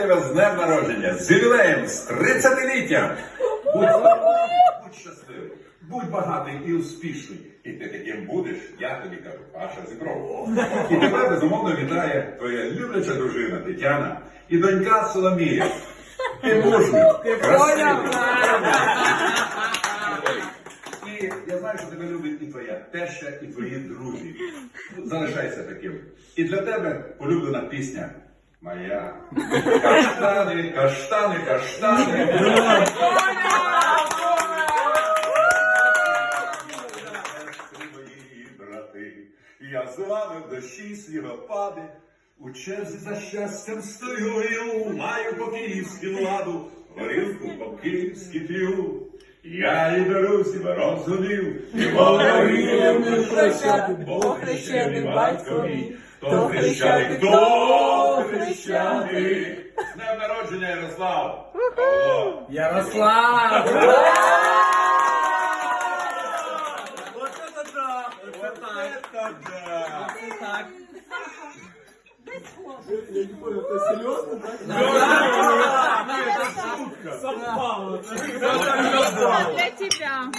Тебе з днем народження, з ювілеєм, з 30-літтям. Будь, будь щасливий, будь багатий і успішний. І ти таким будеш, я тобі кажу, Паша Зібров. І тебе безумовно вітає твоя любляча дружина Тетяна і донька Соломія. Ти мужній, красивий. І я знаю, що тебе любить і твоя теща, і твої друзі. Залишайся таким. І для тебе улюблена пісня. Моя. Сестри мої брати, я з вами дощі снігопади. У черзі за щастям стою, маю по київськи владу, горілку по київськи п'ю. Я і друзів розгодив, і говорив, не прощати, бо хрещений батько мій, то хрещаник, то хрещаник. З днем народження, Ярослав! Павло! Ярослав! Так. Для тебя.